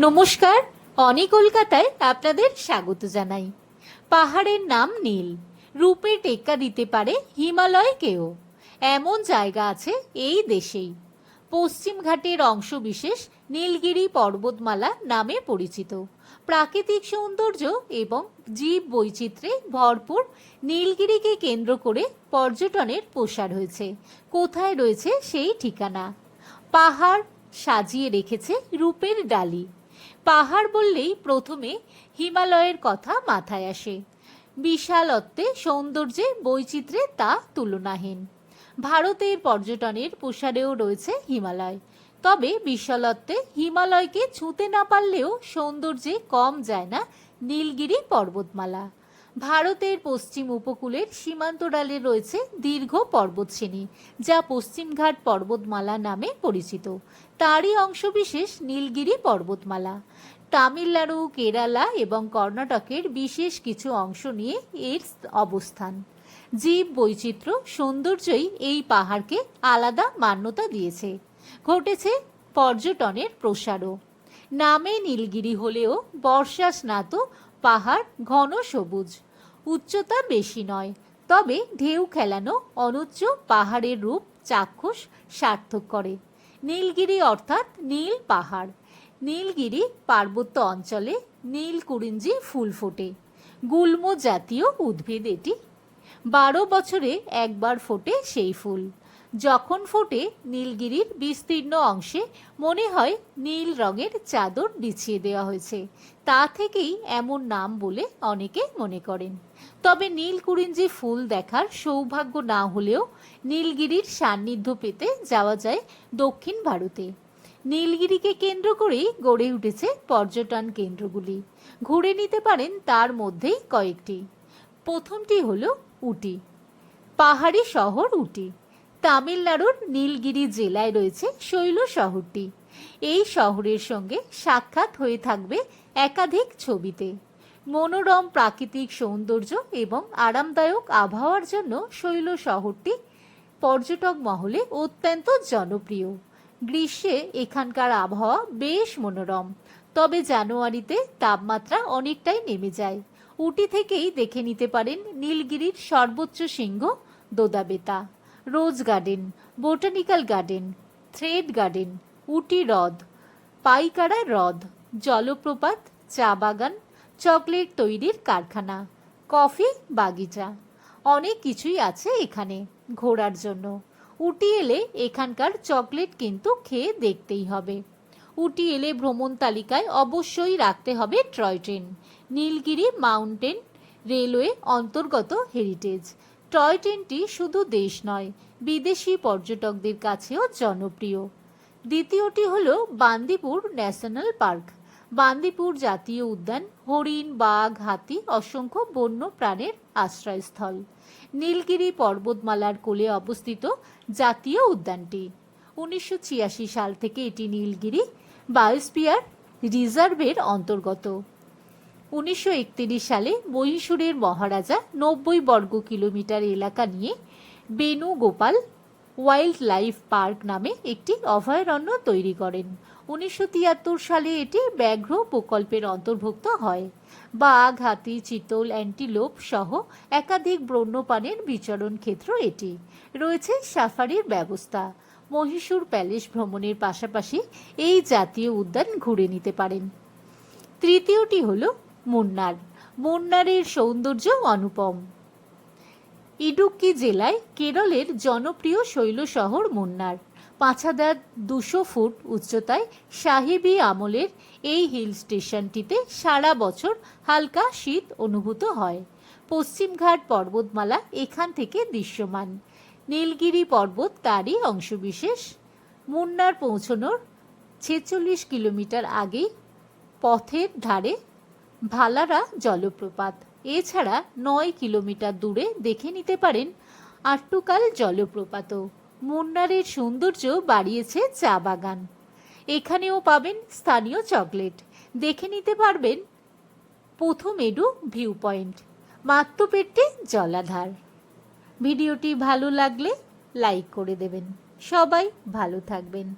নমস্কার, অনি কলকাতায় আপনাদের স্বাগত জানাই। পাহাড়ের নাম নীল, রূপে টেক্কা দিতে পারে হিমালয়কেও এমন জায়গা আছে এই দেশেই। পশ্চিমঘাটের অংশবিশেষ নীলগিরি পর্বতমালা নামে পরিচিত। প্রাকৃতিক সৌন্দর্য এবং জীব বৈচিত্র্যে ভরপুর নীলগিরিকে কেন্দ্র করে পর্যটনের প্রসার হয়েছে। কোথায় রয়েছে সেই ঠিকানা? পাহাড় সাজিয়ে রেখেছে রূপের ডালি। পাহাড় বললেই প্রথমে হিমালয়ের কথা মাথায় আসে। বিশালত্বে সৌন্দর্যে বৈচিত্র্যে তা তুলনাহীন। ভারতের পর্যটনের প্রসারেও রয়েছে হিমালয়। তবে বিশালত্বে হিমালয়কে ছুঁতে না পারলেও সৌন্দর্যে কম যায় না নীলগিরি পর্বতমালা। ভারতের পশ্চিম উপকূলের সীমান্ত ডালে রয়েছে দীর্ঘ পর্বতশ্রেণী, যা পশ্চিমঘাট পর্বতমালা নামে পরিচিত। তারই অংশবিশেষ নীলগিরি পর্বতমালা। তামিলনাড়ু, কেরালা এবং কর্ণাটকের বিশেষ কিছু অংশ নিয়ে এর অবস্থান। জীব বৈচিত্র্য, সৌন্দর্যই এই পাহাড়কে আলাদা মান্যতা দিয়েছে। ঘটেছে পর্যটনের প্রসারও। নামে নীলগিরি হলেও বর্ষা স্নাত পাহাড় ঘন সবুজ। উচ্চতা বেশি নয়, তবে ঢেউ খেলানো অনুচ্চ পাহাড়ের রূপ চাক্ষুষ সার্থক করে। নীলগিরি অর্থাৎ নীল পাহাড়। নীলগিরি পার্বত্য অঞ্চলে নীলকুরিঞ্জি ফুল ফোটে। গুল্ম জাতীয় উদ্ভিদ এটি। বারো বছরে একবার ফোটে সেই ফুল। যখন ফোটে নীলগিরির বিস্তীর্ণ অংশে, মনে হয় নীল রঙের চাদর বিছিয়ে দেওয়া হয়েছে। তা থেকেই এমন নাম বলে অনেকে মনে করেন। তবে নীল কুরিঞ্জি ফুল দেখার সৌভাগ্য না হলেও নীলগিরির সান্নিধ্য পেতে যাওয়া যায় দক্ষিণ ভারতে। নীলগিরিকে কেন্দ্র করেই গড়ে উঠেছে পর্যটন কেন্দ্রগুলি। ঘুরে নিতে পারেন তার মধ্যেই কয়েকটি। প্রথমটি হলো উটি। পাহাড়ি শহর উটি। তামিলনাড়ুর নীলগিরি জেলায় রয়েছে শৈল শহরটি। এই শহরের সঙ্গে সাক্ষাৎ হয়ে থাকবে একাধিক ছবিতে। মনোরম প্রাকৃতিক সৌন্দর্য এবং আরামদায়ক আবহাওয়ার জন্য শৈল শহরটি পর্যটক মহলে অত্যন্ত জনপ্রিয়। গ্রীষ্মে এখানকার আবহাওয়া বেশ মনোরম, তবে জানুয়ারিতে তাপমাত্রা অনেকটাই নেমে যায়। উটি থেকেই দেখে নিতে পারেন নীলগিরির সর্বোচ্চ সিংহ Doddabetta. Rose garden, botanical garden, thread garden, Ooty হ্রদ, পাইকারা হ্রদ, জলপ্রপাত, চা বাগান, চকলেট তৈরির কারখানা, কফি বাগিচা। অনেক কিছুই আছে এখানে ঘোরার জন্য। উটি এলে এখানকার চকলেট কিন্তু খেয়ে দেখতেই হবে। উটি এলে ভ্রমণ তালিকায় অবশ্যই রাখতে হবে toy train, Nilgiri mountain railway অন্তর্গত হেরিটেজ। টয় ট্রেনটি শুধু দেশ নয়, বিদেশি পর্যটকদের কাছেও জনপ্রিয়। দ্বিতীয়টি হল বান্দিপুর ন্যাশনাল পার্ক। বান্দিপুর জাতীয় উদ্যান, হরিণ, বাঘ, হাতি, অসংখ্য বন্য প্রাণের আশ্রয়স্থল। নীলগিরি পর্বতমালার কোলে অবস্থিত জাতীয় উদ্যানটি। উনিশশো ছিয়াশি সাল থেকে এটি নীলগিরি বায়োস্পিয়ার রিজার্ভের অন্তর্গত। উনিশশো একত্রিশ সালে মহীশূরের মহারাজা নব্বই বর্গ কিলোমিটার এলাকা নিয়ে বেণুগোপাল ওয়াইল্ড লাইফ পার্ক নামে একটি অভয়ারণ্য তৈরি করেন। উনিশশো তিয়াত্তর সালে এটি ব্যাঘ্র প্রকল্পের অন্তর্ভুক্ত হয়। বাঘ, হাতি, চিতল, অ্যান্টিলোপ সহ একাধিক বন্যপ্রাণীর বিচরণ ক্ষেত্র এটি। রয়েছে সাফারির ব্যবস্থা। মহীশূর প্যালেস ভ্রমণের পাশাপাশি এই জাতীয় উদ্যান ঘুরে নিতে পারেন। তৃতীয়টি হল মুন্নার। মুন্নারের সৌন্দর্য অনুপম। ইডুক্কি জেলায় কেরলের জনপ্রিয় শৈল শহর মুন্নার। পাঁচ হাজার দুশো ফুট উচ্চতায় সাহেবি আমলের এই হিল স্টেশনটিতে সারা বছর হালকা শীত অনুভূত হয়। পশ্চিমঘাট পর্বতমালা এখান থেকে দৃশ্যমান। নীলগিরি পর্বত তারই অংশবিশেষ। মুন্নার পৌঁছনোর ছেচল্লিশ কিলোমিটার আগেই পথের ধারে ভালারা জলপ্রপাত। এছাড়া নয় কিলোমিটার দূরে দেখে নিতে পারেন আট্টুকাল জলপ্রপাতও। মুন্নারের সৌন্দর্য বাড়িয়েছে চা বাগান। এখানেও পাবেন স্থানীয় চকলেট। দেখে নিতে পারবেন প্রথম এডু ভিউ পয়েন্ট। মাত্রপেটে জলাধার। ভিডিওটি ভালো লাগলে লাইক করে দেবেন। সবাই ভালো থাকবেন।